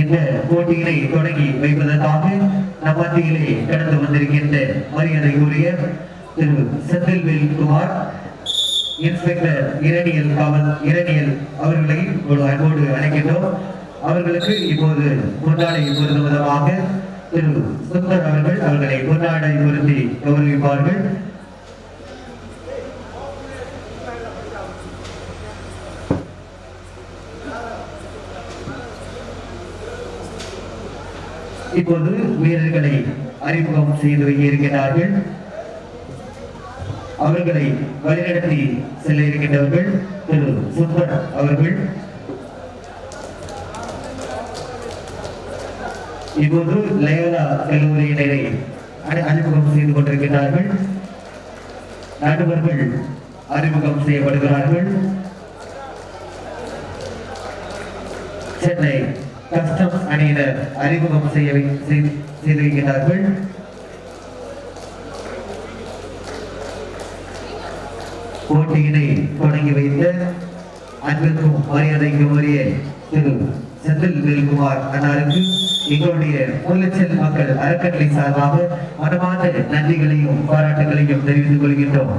இந்த போட்டியினை தொடங்கி வைப்பதற்காக நம் மத்தியிலே கடந்து வந்திருக்கின்ற மரியாதைக்குரிய திரு செந்தில்வேல் குமார் இன்ஸ்பெக்டர் இரணியல் காவல் இரணியல் அவர்களை ஒரு அன்போடு அழைக்கின்றோம். அவர்களுக்கு இப்போது பொன்னாடை பொருந்தும் விதமாக திரு சுந்தர் அவர்கள் அவர்களை பொன்னாடை பொருந்தி கௌரவிப்பார்கள். இப்போது வீரர்களை அறிமுகம் செய்து வைத்திருக்கிறார்கள் அவர்களை வழிநடத்தி செல்ல இருக்கின்றவர்கள் திரு சுந்தர் அவர்கள். இப்போது லயோலா கல்லூரியினரை அறிமுகம் செய்து கொண்டிருக்கிறார்கள் நடுவர்கள் அறிமுகம் செய்யப்படுகிறார்கள். சென்னை அணியினர் அறிமுகம் செய்ய செய்திருக்கிறார்கள் போட்டியினை தொடங்கி வைத்த அன்பிற்கும் மரியாதைக்கும் உரிய திரு செந்தில் வேல்குமார் அண்ணாருக்கு எங்களுடைய மூலச்சல் மக்கள் அறக்கட்டளை சார்பாக மனமார்ந்த நன்றிகளையும் பாராட்டுகளையும் தெரிவித்துக் கொள்கின்றோம்.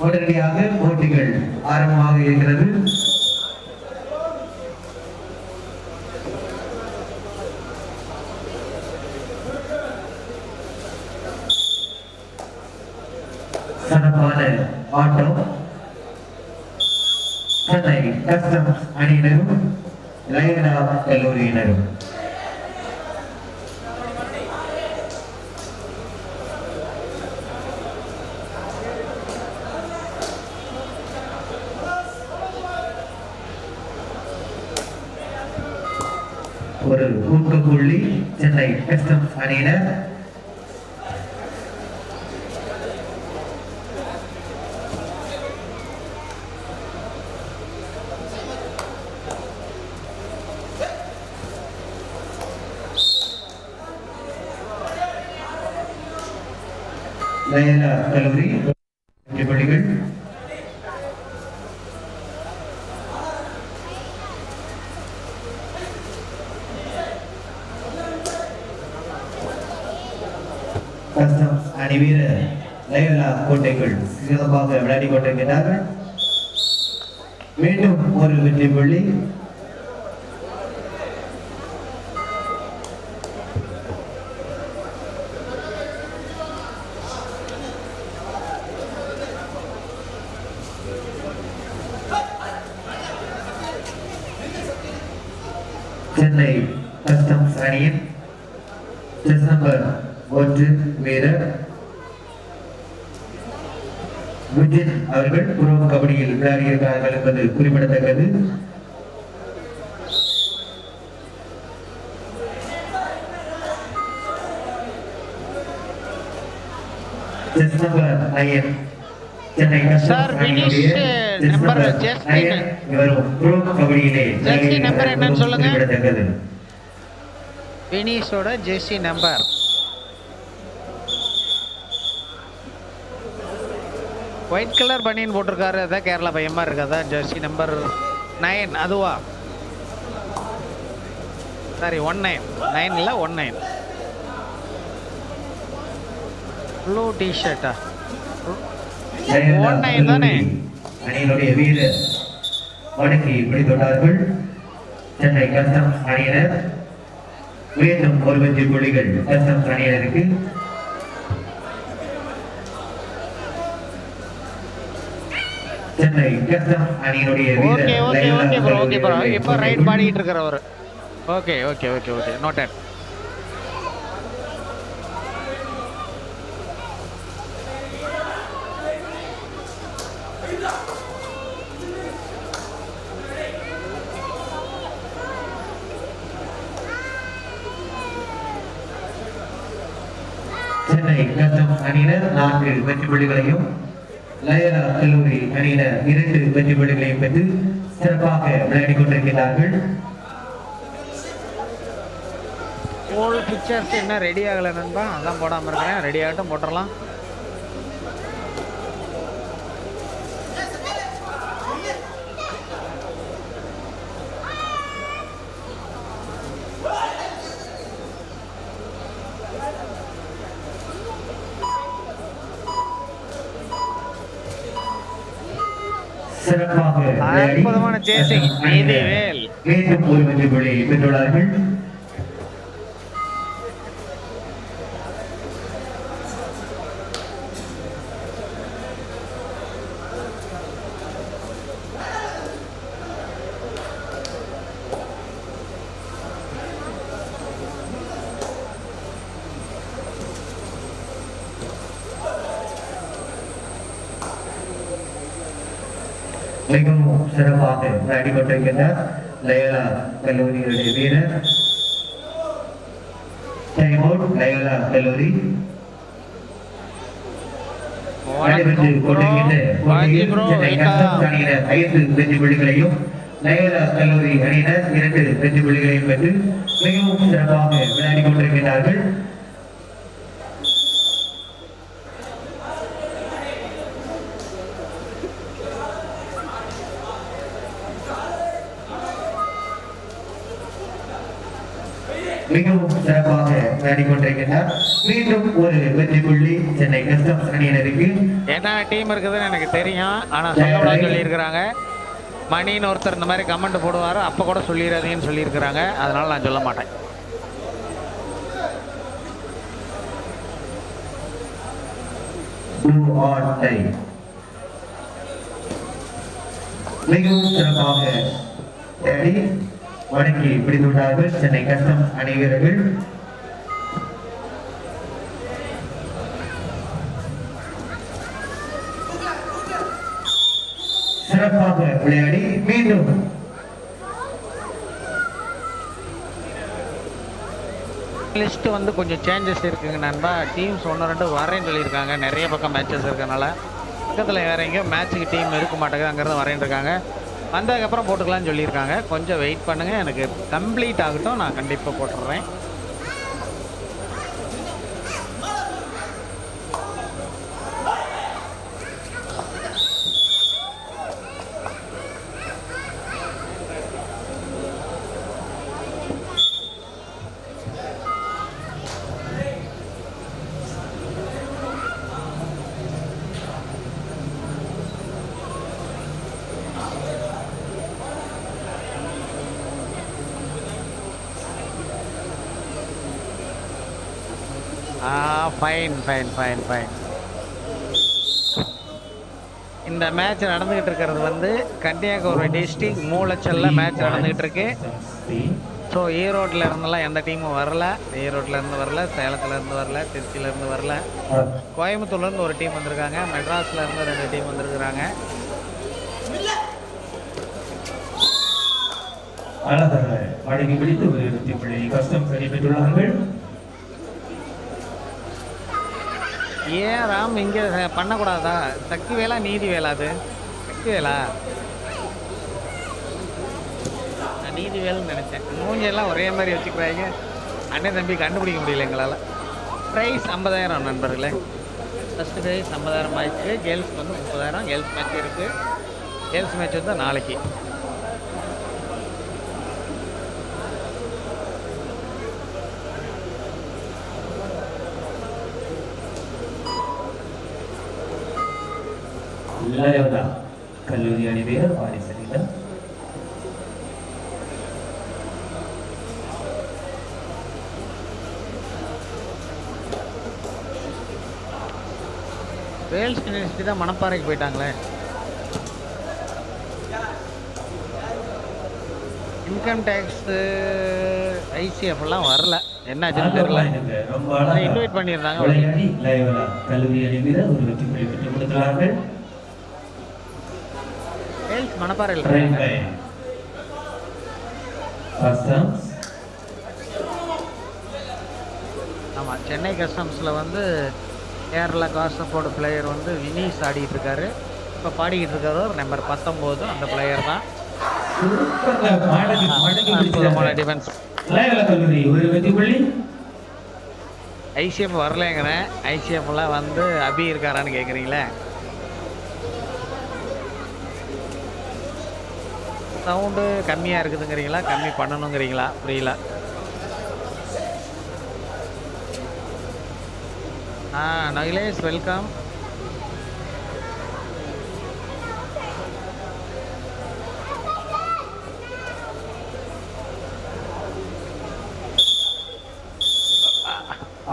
உடனடியாக போட்டிகள் ஆரம்பமாக இருக்கிறது சிறப்பான ஆட்டம் சென்னை கஸ்டம்ஸ் அணியினரும் லயனா கல்லூரியினரும் ஒரு ஊக்கப்புள்ளி சென்னை கஸ்டம்ஸ் அணியினர் லயனா கல்லூரி வெற்றி புள்ளிகள் கஸ்டம்ஸ் அணி வீரர் லயோலா விதமாக விளையாடி கொண்டிருக்கிறார்கள். மீண்டும் ஒரு வெற்றி புள்ளி. சென்னை கஸ்டம்ஸ் அணியின் டிசம்பர் ஒன்று வீரர் விஜின் அவர்கள் புரோ கபடியில் விளையாடியிருக்கிறார்கள் என்பது குறிப்பிடத்தக்கது. செஸ் நம்பர் என்னன்னு சொல்லுங்க. குறிப்பிடத்தக்கது. வினீஷோட ஜெர்சி நம்பர் ஒயிட் கலர் பனியன் போட்டிருக்காரு. அதான் கேரளா பையன் இருக்கு. அதான் ஜெர்சி நம்பர் நைன் அதுவா? சாரி ஒன் நைன் நைன் இல்லை ஒன் நைன் ப்ளூ டிஷர்ட்டா ஒன் நைன் தானே? அணியினுடைய வீரர் வடக்கி பிடித்துள்ளார்கள் சென்னை கஸ்டம் அணியினர். மீண்டும் ஒரு வெற்றி புள்ளிகள் கஸ்டம் அணியினருக்கு சென்னை அணியினுடைய okay okay okay bro okay bro இப்போ ரைட் கோட்டைக்குள் பாடிட்டு இருக்கிறவர் okay okay okay okay noted Chennai customs அணியினர் நான்கு வெற்றி புள்ளிகளையும் லயனா கல்லூரி அணியினர் இரண்டு வெற்றி புள்ளிகளையும் பெற்று சிறப்பாக விளையாடி கொண்டிருக்கிறார்கள் ஓல்டு பிக்சர்ஸ் என்ன ரெடி ஆகலை நண்பா. அதான் போடாமல் இருக்கிறேன். ரெடி ஆகட்டும் போட்டுடலாம். சிறப்பாக அற்புதமான chasing. நீதிவேல். மீண்டும் ஒரு வெற்றி புள்ளி பெற்றுள்ளார்கள் மிகவும் சிறப்பாக விளையாடி கொண்டிருக்கின்றார் லயலா கல்லூரியுடைய வீரர். லயலா கல்லூரி. நடைபெற்று கொண்டிருக்கின்ற போட்டியில் சென்னை கஸ்டம்ஸ் அணியினர் ஐந்து வெற்றி புள்ளிகளையும் லயலா கல்லூரி அணியினர் இரண்டு வெற்றி புள்ளிகளையும் பெற்று மிகவும் சிறப்பாக விளையாடி கொண்டிருக்கிறார்கள் மிகவும் சிறப்பாக விளையாடி கொண்டிருக்கிறார் மீண்டும் ஒரு வெற்றி புள்ளி சென்னை கஸ்டம்ஸ் அணியினருக்கு. என்ன டீம் இருக்குதுன்னு எனக்கு தெரியும். ஆனால் சொல்லக்கூடாதுன்னு சொல்லியிருக்கிறாங்க. மணின்னு ஒருத்தர் இந்த மாதிரி கமெண்ட் போடுவார். அப்போ கூட சொல்லிடாதீங்கன்னு சொல்லியிருக்கிறாங்க. அதனால நான் சொல்ல மாட்டேன். மிகவும் சிறப்பாக தேடி பிடித்துள்ளார்கள் சென்னை கஸ்டம்ஸ் அணிவீரர்கள். சிறப்பாக விளையாடி மீண்டும் லிஸ்ட் வந்து கொஞ்சம் சேஞ்சஸ் இருக்குங்க நண்பா. டீம்ஸ் ஒன்று ரெண்டு வரேன்னு சொல்லியிருக்காங்க. நிறைய பக்கம் மேட்சஸ் இருக்கனால. பக்கத்தில் வேற எங்கேயோ மேட்ச்சுக்கு டீம் இருக்க மாட்டேங்குது. அங்கேருந்து வரேன்னு இருக்காங்க. வந்ததுக்கப்புறம் போட்டுக்கலாம்னு சொல்லியிருக்காங்க. கொஞ்சம் வெயிட் பண்ணுங்கள் எனக்கு கம்ப்ளீட் ஆகட்டும். நான் கண்டிப்பாக போட்டுடுறேன் ஃபைன் ஃபைன் ஃபைன் ஃபைன் இந்த மேட்ச் நடந்துகிட்டு இருக்கிறது வந்து கன்னியாகுமரி டிஸ்ட்ரிக் மூலச்சல்ல மேட்ச் நடந்துகிட்டு இருக்கு. ஸோ ஈரோட்டில் இருந்தெல்லாம் எந்த டீமும் வரல. ஈரோட்டில் இருந்து வரல சேலத்துல இருந்து வரல திருச்சியில இருந்து வரல. கோயம்புத்தூர்ல இருந்து ஒரு டீம் வந்திருக்காங்க. மெட்ராஸ்ல இருந்து ரெண்டு டீம் வந்திருக்கிறாங்க. அழகாக அழகி பிடித்து ஒரு பெற்றுள்ளார்கள் ஏன் ராம் இங்கே பண்ணக்கூடாதா? சக்தி வேலா நீதி வேலா அது? சக்தி வேலா? நான் நீதி வேலைன்னு நினச்சேன். மூஞ்செல்லாம் ஒரே மாதிரி வச்சுக்கிறாங்க அண்ணன் தம்பி கண்டுபிடிக்க முடியல எங்களால். ப்ரைஸ் ஐம்பதாயிரம் நண்பர்களே. ஃபஸ்ட்டு ப்ரைஸ் ஐம்பதாயிரம் ஆயிடுச்சு. கேர்ள்ஸ்க்கு வந்து முப்பதாயிரம். கேர்ள்ஸ் மேட்ச் இருக்குது கேர்ள்ஸ் மேட்ச் வந்து நாளைக்கு. லயோலா கல்லூரி அணி வாரிசனிடம் வேல்ஸ் யூனிவர்சிட்டி தான் மணப்பாறைக்கு போயிட்டாங்களே. இன்கம் டேக்ஸு ஐசிஎஃப் எல்லாம் வரல. என்னாச்சுன்னு தெரியல. ரொம்ப invite பண்ணியிருந்தாங்க. கல்லூரி அணி வீரர் ஒரு வெற்றி பெற்றுக் கொடுக்கிறார்கள். மணப்பாறையில் ஆமாம் சென்னை கஸ்டம்ஸில் வந்து கேரளா காசப்போட பிளேயர் வந்து வினீஸ் ஆடிட்டு இருக்காரு இப்போ பாடிக்கிட்டு இருக்காரு. நம்பர் பத்தொம்போது அந்த பிளேயர் தான். அற்புதமான. Defence ICF வரலைங்கிறேன். ஐசிஎஃப்லாம் வந்து அபி இருக்காரான்னு கேட்குறீங்களே சவுண்டு கம்மியாக இருக்குதுங்கிறீங்களா? கம்மி பண்ணணுங்கிறீங்களா? புரியல. ஆ நகிலேஷ் வெல்கம்.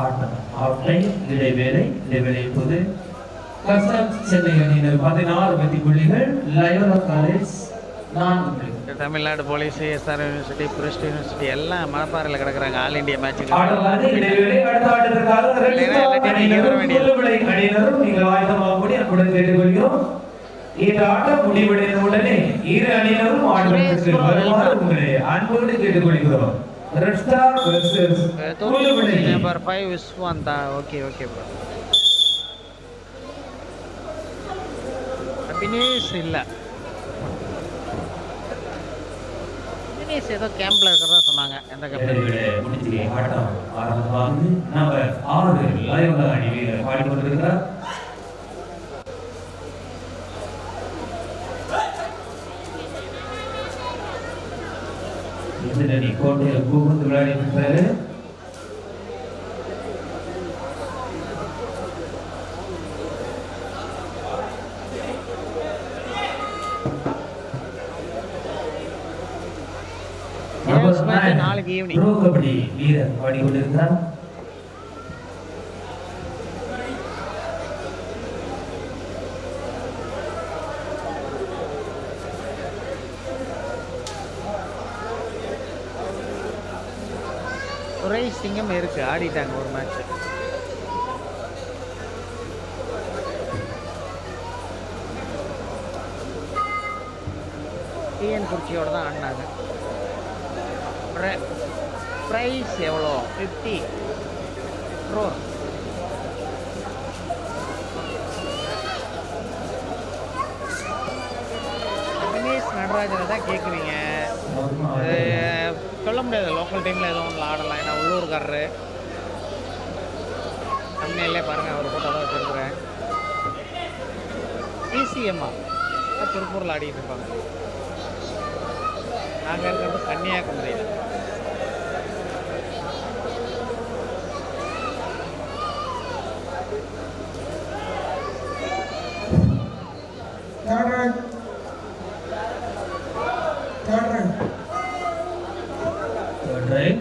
ஆட்டம் இடைவேளை இடைவேளை போது சென்னை அணியினர் பதினாறு வெற்றி புள்ளிகள் Loyola college Tamil Nadu police S R university புரிஸ்ட் யூனிவர்சிட்டி எல்லாம் மணப்பாறையில் கிடக்குறாங்க. ஆல் இந்தியா மேட்சுக்கு இந்த ஆட்டம் முடிவடைந்த உடனே இரு அணியினரும் ஆட்டத்திற்கு வருமாறு உங்களை அன்போடு கேட்டுக்கொள்கிறோம். Red star versus Pulluvilai number five Viswantha okay okay bro Abinesh இல்லை. அபினேஷ் ஏதோ கேம்ப்ல இருக்கிறதா சொன்னாங்க. எந்த கேம்ப்ல? இடைவேளை முடிஞ்சு ஆட்டம் ஆரம்பமாகுது ப்ரோ கபடி வீரர் ஒரே சிங்கம் இருக்கு ஆடிட்டாங்க ஒரு மேட்ச் டிஎன் குறிச்சியோட தான் ஆடினாங்க. ப்ரைஸ் எவ்வளோ? ஃபிஃப்டி க்ரோர் தினேஷ் நடராஜனை தான் கேட்குறீங்க. சொல்ல முடியாது. லோக்கல் டைமில் எதுவும் ஒன்றும் ஆடலாம். ஏன்னா உள்ளூர்காரரு. தமிழ்நிலே பாருங்கள் அவர் ஃபோட்டோ தான் வச்சுருக்குறேன் டிசிஎம்மா திருப்பூரில் ஆடிட்டு இருப்பாங்க. நாங்கள் இருக்கிறது கன்னியாகுமரியில் Third rank. Third rank. Third right.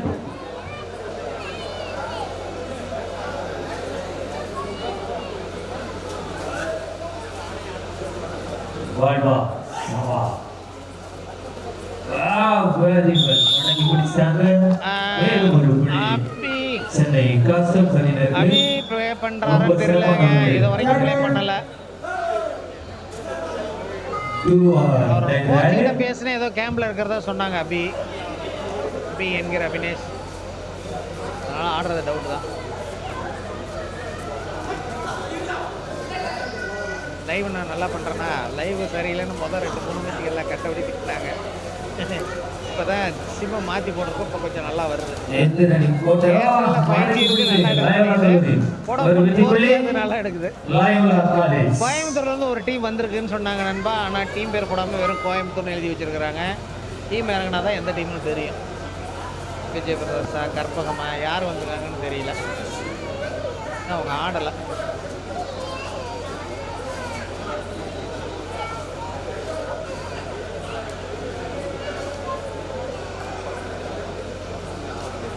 வாழ்வா வா வெரி வெல் வணங்கி பிடிச்சாங்க மேலும் ஒரு புள்ளி அப்பி சென்னை காஸ்டம் அபி அணியினருக்கு ப்ளே பண்ணுறாருன்னு தெரியலங்க. இது வரைக்கும் ப்ளே பண்ணலை. டூ ஆர் அவர் கோச்சிங்கிட்ட பேசினேன் ஏதோ கேம்பில் இருக்கிறதா சொன்னாங்க அபி. அபி என்கிற அபினேஷ். அதனால் ஆடுறது டவுட் தான். லைவ் நான் நல்லா பண்ணுறேன்னா லைவ் சரியில்லைன்னு முதல் ரெண்டு மூணு மேட்சுக்கு எல்லாம் கட்டபடி திட்டினாங்க. இப்போ தான் சிம்மை மாற்றி போடுறப்போ இப்போ கொஞ்சம் நல்லா வருது. நல்லா எடுக்குது. போட ஒரு டீம் வந்திருக்குன்னு சொன்னாங்க நண்பா. ஆனால் டீம் பேர் போடாமல் வெறும் கோயம்புத்தூர்னு எழுதி வச்சிருக்கிறாங்க. டீம் இறங்கினா தான் எந்த டீம்னு தெரியும். விஜய் பிரதர்ஸா கற்பகமா யார் வந்திருக்காங்கன்னு தெரியல. அவங்க ஆடலை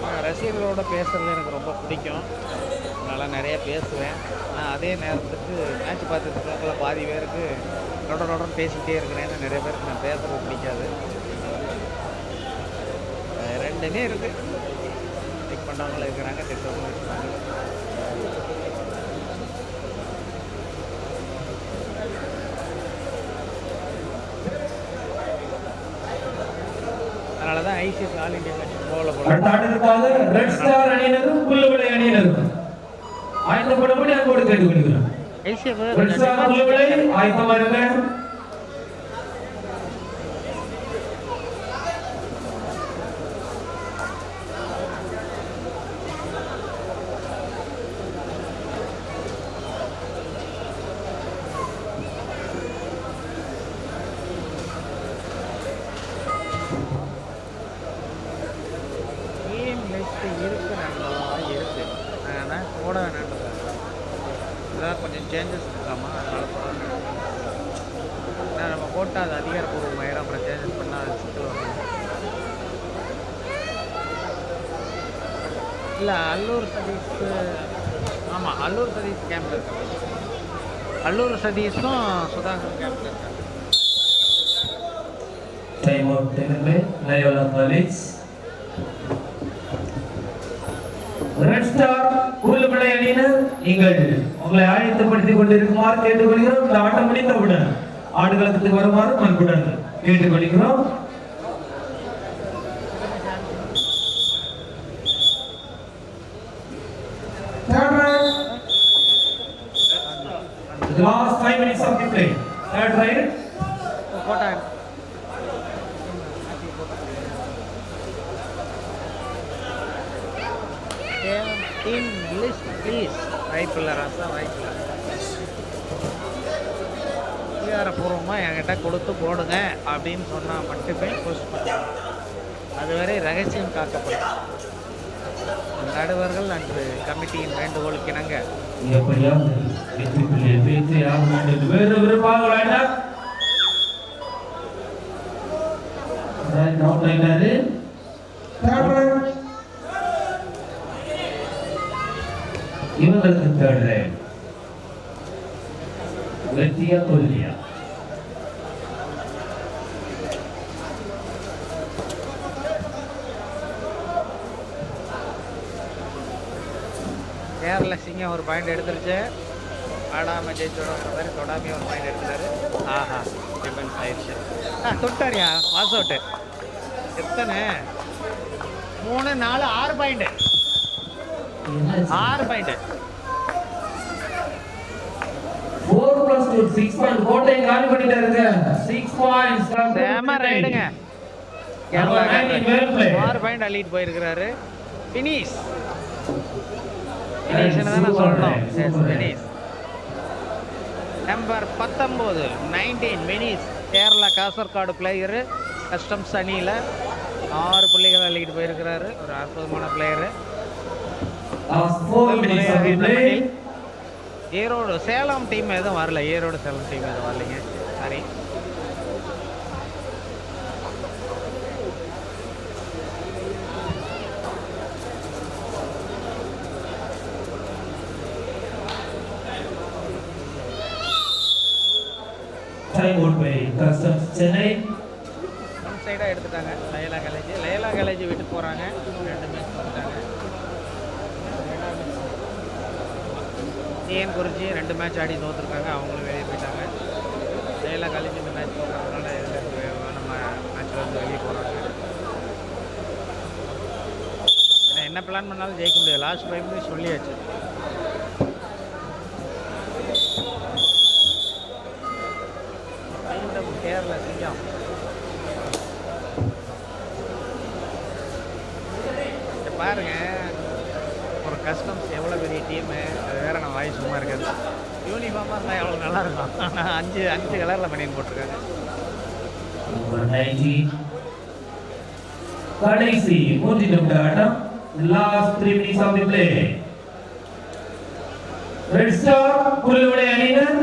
நான் ரசிகர்களோட பேசுறது எனக்கு ரொம்ப பிடிக்கும். அதனால் நிறைய பேசுவேன். நான் அதே நேரத்துக்கு மேட்ச் பார்த்துட்டு இருக்கவங்கள பாதி பேருக்கு நொட நொடன் பேசிக்கிட்டே இருக்கிறேன்னு நிறைய பேருக்கு நான் பேசுறது பிடிக்காது. ரெண்டுமே இருக்குது டிக் பண்ணவங்களும் இருக்கிறாங்க திட்டவங்களும் இருக்கிறாங்க அதனால தான் ஐசிஎஸ் ஆல் இண்டியா மேட்ச் அடுத்த ஆட்டத்திற்காக ரெட் ஸ்டார் அணியினரும் புல்லுவிளை அணியினரும். ஆயத்தப்படும்படி அன்போடு கேட்டுக்கொள்கிறோம் ரெட் ஸ்டார் புல்லுவிளை ஆயத்தமா இருங்க டீம் லிஸ்ட் இருக்கு நண்பா இருக்கு ஆனால் போட வேணான்றது இதான் கொஞ்சம் சேஞ்சஸ் இருக்காமா அதனால போட வேணாம் ஏன்னா நம்ம போட்டால் அது அதிகாரப்பூர்வமாயிரும் அப்புறம் சேஞ்சஸ் பண்ணால் அது சிக்கல் வரும் இல்லை அல்லூர் சதீஷ் ஆமாம் அல்லூர் சதீஷ் கேம்ப்ல இருக்காங்க அல்லூர் சதீஷும் சுதாகர் கேம்ப்ல இருக்காங்க Time out taken நயோலா Loyola red star Star கூலுமலை அணியினர் நீங்கள் உங்களை ஆயத்தப்படுத்திக் கொண்டிருக்குமாறு கேட்டுக்கொள்கிறோம். இந்த ஆட்டம் முடிந்தவுடன் ஆடுகளத்துக்கு வருமாறு நண்புடன் கேட்டுக்கொள்கிறோம். நடுவர்கள் அன்று கமிட்டியின் வேண்டுகோளுக்கு இணங்க இவங்களுக்கு தேடுறேன். வெற்றியா பேசி ஆக வேண்டும் வேறு விருப்பாக வேண்டாம் அவுட் ஆயிட்டாரு இவங்களுக்கு தேர்ட் ரைட் வெற்றியா தோல்வியா கேரள சிங்கம் ஒரு பாயிண்ட் எடுத்துருச்சு. ஆடாம ஜெயிச்சோட மாதிரி தொடாமே ஒரு பாயிண்ட் எடுத்துட்டாரு. ஆஹா டிஃபென்ஸ் ஆயிடுச்சு. ஆ தொட்டாரியா? வாஸ் அவுட்டு எத்தனை? மூணு நாலு ஆறு பாயிண்ட் ஆறு point four plus two six point கோட்டை காலி பண்ணிட்டாருங்க சிக்ஸ் பாயிண்ட்ஸ் செம ரைடுங்க கேரளா Number 19 well played. ஆறு பாயிண்ட் அள்ளிட்டு போயிருக்கிறாரு. ஃபினிஷ் ஃபினிஷ்னு தானே சொல்லணும் ஃபினிஷ் நம்பர் பத்தொம்போது நைன்டீன் மினிஸ் கேரளா காசர்காடு பிளேயரு கஸ்டம்ஸ் அணியில் ஆறு புள்ளிகள் அள்ளிட்டு போயிருக்கிறாரு. ஒரு அற்புதமான பிளேயரு ஈரோடு சேலம் டீம் எதுவும் வரல. ஈரோடு சேலம் டீம் எதுவும் வரலைங்க. Sorry out Chennai. ஒன் சைடாக எடுத்துட்டாங்க. லயலா காலேஜ். லயலா காலேஜ் விட்டு போகிறாங்க ரெண்டு மேட்ச் வந்துட்டாங்க. டிஎன் குறிச்சி ரெண்டு மேட்ச் ஆடி தோத்துருக்காங்க? அவங்களும் வெளியே போயிட்டாங்க. லயலா காலேஜ் இந்த மேட்ச் போகிறதுனால நம்ம மேட்ச்சில் வந்து வெளியே போகிறாங்க ஏன்னா என்ன பிளான் பண்ணாலும் ஜெயிக்க முடியாது. லாஸ்ட் ஃபைவ் மினிட்ஸ் சொல்லியாச்சு மீண்டும் கேரளா சிங்கம் பாருங்க. ஒரு கஸ்டம்ஸ் எவ்வளோ பெரிய டீமு அது வேற நம்ம வாய் சும்மா இருக்காது யூனிஃபார்மாக இருந்தால் எவ்வளோ நல்லா இருக்கும்? ஆனால் அஞ்சு அஞ்சு கலரில் பண்ணின்னு போட்டிருக்காங்க. கடைசி மூன்று நிமிட ஆட்டம். Last three minutes of the play red star குழுவுடைய அணியினர்.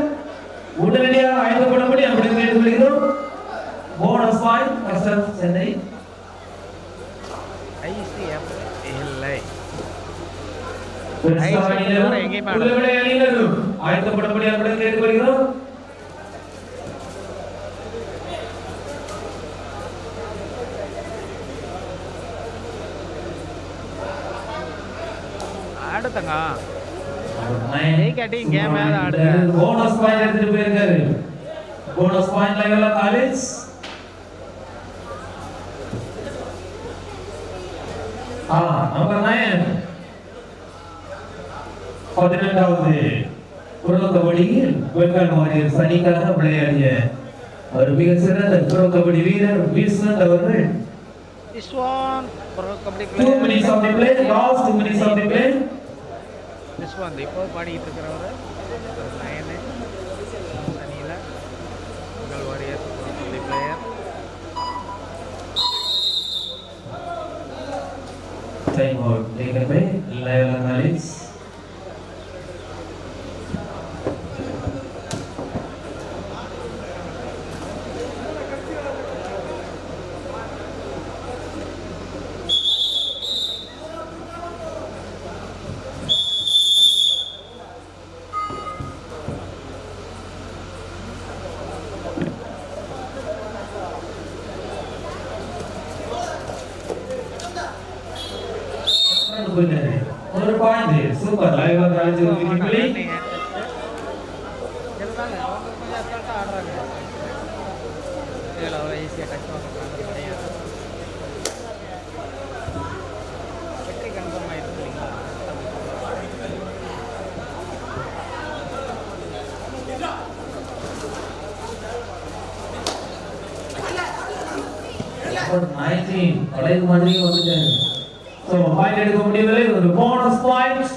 உடனடியாக ஆயத்தப்படும்படி அப்படி கேட்டுக்கொள்கிறோம். Bonus point Chennai. ஆயத்தப்படும்படி அப்படி கேட்டுக்கொள்கிறோம் அடுத்தங்க ஜெயிக்காட்டி கேமையாவது ஆடுங்க. போனஸ் பாயிண்ட் எடுத்துட்டு போயிருக்காரு போனஸ் பாயிண்ட் லெவல்ல காலேஜ் ஆ நைன் பதினெட்டாவது புரோ கபடியில் பெங்கால் வாரியர்ஸ் அணிக்காக விளையாடிய ஒரு மிக சிறந்த புரோ கபடி வீரர் விஸ்வந்த் அவர்கள். கபடி இப்போ பாடிக்கிட்டு இருக்கிறவர் ஒரு நயனு அணியில் உங்கள் warriors pro kabaddi player Time out. Taken by Loyola College. ஒரு பாயிண்ட் சூப்பர் லைவ் வந்து அழைச்சு ஒரு விக்கெட் புள்ளி ஆடுறாங்க. அவங்க கொஞ்சம் அசால்ட்டாக ஆடுறாங்க இதில் அவ்வளோ ஈஸியாக டச் பண்ணுறாங்க கிடையாது வெற்றி கன்ஃபார்ம் ஆயிடுச்சு இல்லைங்களா மாதிரியே வந்துட்டாரு. ஸோ பாயிண்ட் எடுக்க முடியவில்லை. ஒரு போனஸ் பாயிண்ட்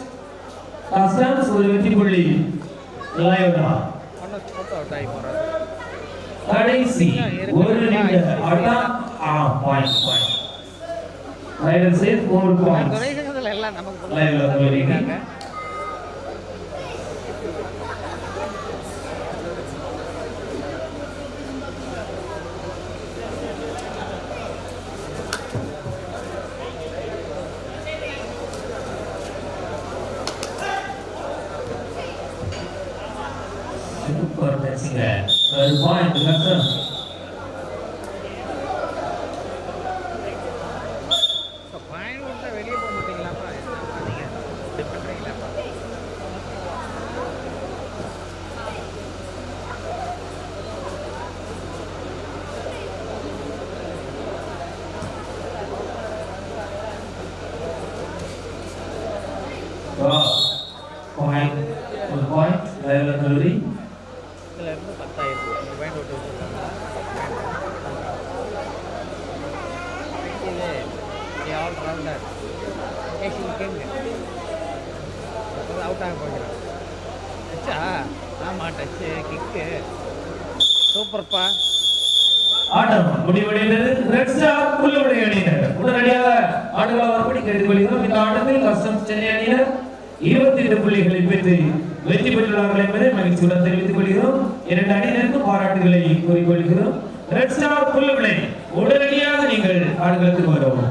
கஸ்டம்ஸ் ஒரு வெற்றி புள்ளி. லைவ்னா ஒன்று போட்டு அவுட் ஆகி போகிறாரு கடைசி ஒரு நிமிட அட்டாக் ஆ point point raider save four points குறைகிறதுல எல்லாம் நமக்கு Live ல வந்து வரீங்க. இருக்காங்க சூப்பர் மேட்சிங்க ஒரு பாயிண்ட் கஸ்டம்ஸ் இப்போ பாயிண்ட் விட்டா வெளியே போக மாட்டீங்களாப்பா என்ன நீங்க இப்படி பண்ணுறீங்களாப்பா பாயிண்ட் ஒரு பாயிண்ட் லைவ்ல கல்லூரி பத்தாயிரம் இந்த பாயிண்ட் அவுட் ஆக போகிறான் டச்சா ஆமாம் டச்சு கிக்கு சூப்பர்ப்பா ஆட்டம் முடிவடைந்தது ரெட் ஸ்டார் புல்லுவடை அணியினர் உடனடியாக ஆடுகள வரப்படி கேட்டுக்கொள்கிறோம் இந்த ஆட்டத்தில் கஸ்டம் சென்னை அணியினர். இருபத்தி இரண்டு புள்ளிகளை பெற்று வெற்றி பெற்றுள்ளார்கள் என்பதை மகிழ்ச்சியுடன் தெரிவித்துக் கொள்கிறோம். இரண்டு அணியினருக்கு பாராட்டுகளை கூறிக்கொள்கிறோம். ரெட் ஸ்டார் புல்லுவடை உடனடியாக நீங்கள் ஆடுகளத்துக்கு வரவும்.